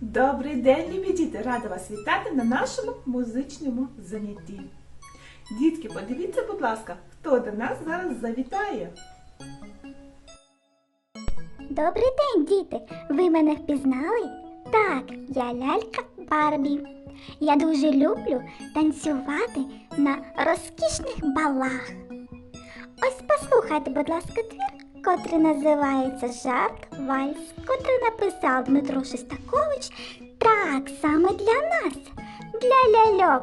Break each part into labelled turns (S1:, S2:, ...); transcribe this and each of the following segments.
S1: Добрий день, любі діти! Рада вас вітати на нашому музичному занятті. Дітки, подивіться, будь ласка, хто до нас зараз завітає.
S2: Добрий день, діти! Ви мене впізнали? Так, я лялька Барбі. Я дуже люблю танцювати на розкішних балах. Ось послухайте, будь ласка, твір, котрий називається Жарт Вальс, котрий написав Дмитро Шестакович. Так, саме для нас, для ляльок.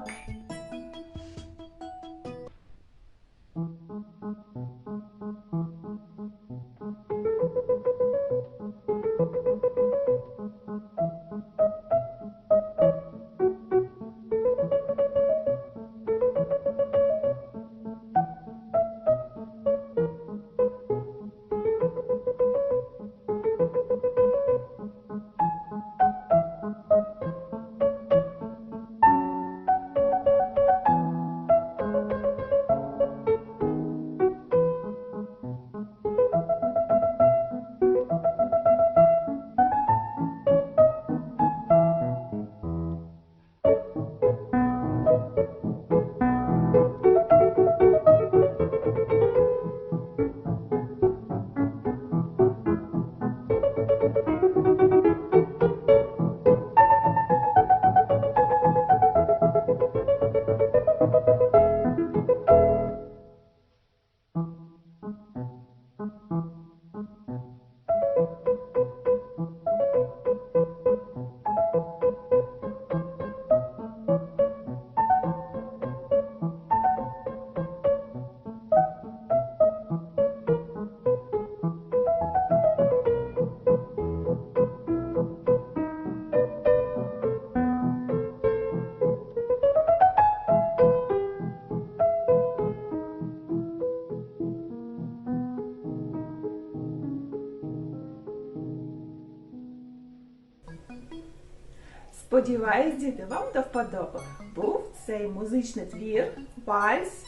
S1: Сподіваюсь, діти, вам до вподоби був цей музичний твір, вальс,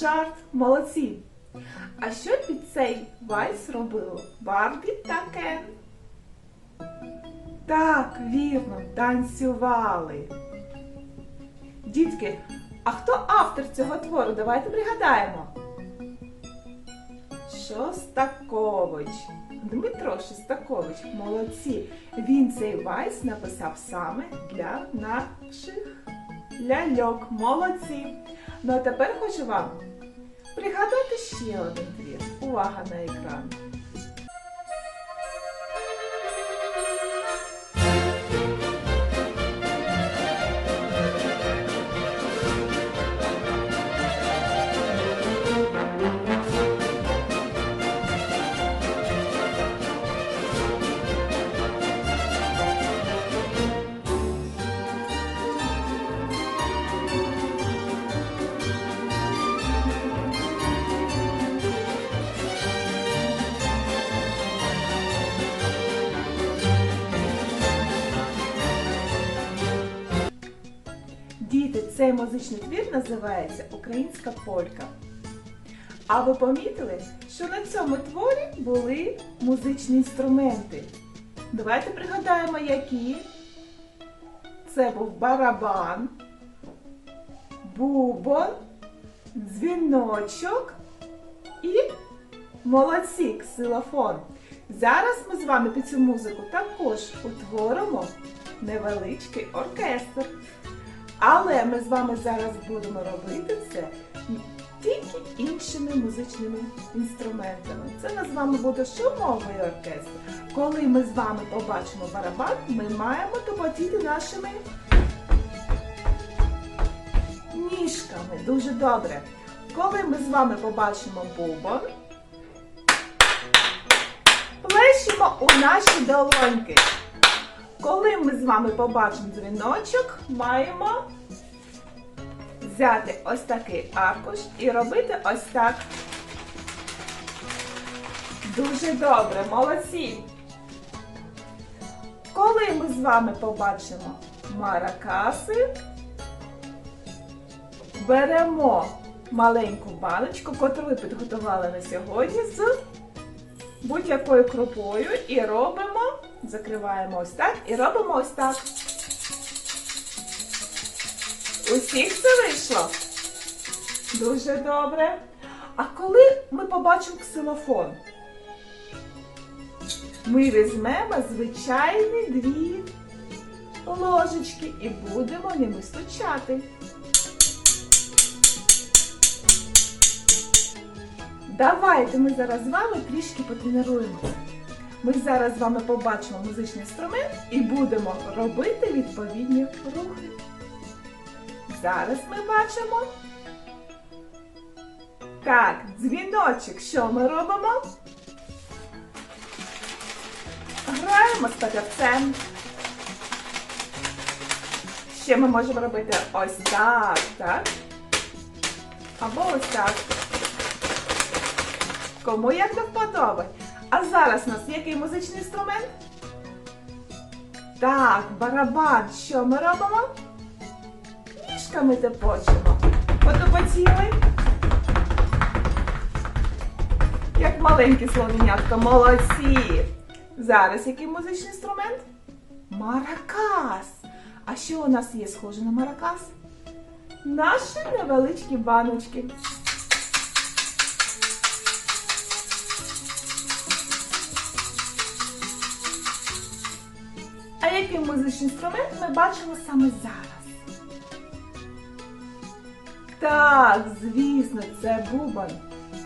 S1: жарт, молодці. А що під цей вальс робили Барбі та Кен? Так, вірно, танцювали. Дітки, а хто автор цього твору? Давайте пригадаємо. Шостакович. Дмитро Шестакович. молодці. Він цей вальс написав саме для наших ляльок. Молодці. Ну а тепер хочу вам пригадати ще один твір. Увага на екран. Цей музичний твір називається Українська полька. А ви помітили, що на цьому творі були музичні інструменти? Давайте пригадаємо, які. Це був барабан, бубон, дзвіночок і молодці, ксилофон. Зараз ми з вами під цю музику також утворимо невеличкий оркестр. Але ми з вами зараз будемо робити це тільки іншими музичними інструментами. Це нас з вами буде шумовий оркестр. Коли ми з вами побачимо барабан, ми маємо тупотіти нашими ніжками. Дуже добре. Коли ми з вами побачимо бубон, плещемо у наші долоньки. Коли ми з вами побачимо дзвіночок, маємо взяти ось такий аркуш і робити ось так. Дуже добре, молодці. Коли ми з вами побачимо маракаси, беремо маленьку баночку, котру ви підготували на сьогодні з будь-якою крупою і робимо Закриваємо ось так і робимо ось так. Усіх це вийшло. Дуже добре. А коли ми побачимо ксилофон? Ми візьмемо звичайні дві ложечки і будемо ними стучати. Давайте ми зараз з вами трішки потренуємося. Ми зараз з вами побачимо музичний інструмент і будемо робити відповідні рухи. Зараз ми бачимо. Так, дзвіночок, що ми робимо? Граємо з папірцем. Ще ми можемо робити ось так, так? Або ось так. Кому як до вподоби. А зараз у нас який музичний інструмент? Так, барабан. Що ми робимо? Ніжками тепочемо. Потопотіли. Як маленькі словенятка, молодці. Зараз який музичний інструмент? Маракас. А що у нас є схоже на маракас? Наші невеличкі баночки. Який музичний інструмент ми бачимо саме зараз? Так, звісно, це бубон.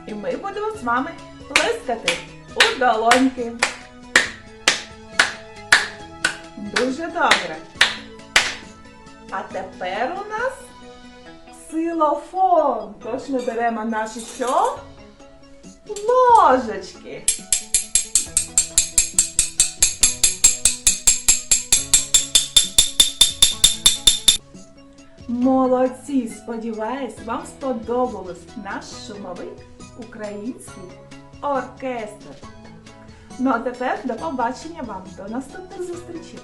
S1: І ми будемо з вами плескати у долоньки. Дуже добре. А тепер у нас ксилофон. Тож ми беремо наші що? Ложечки. Молодці! Сподіваюсь, вам сподобалось наш шумовий український оркестр. Ну а тепер до побачення вам, до наступних зустрічей!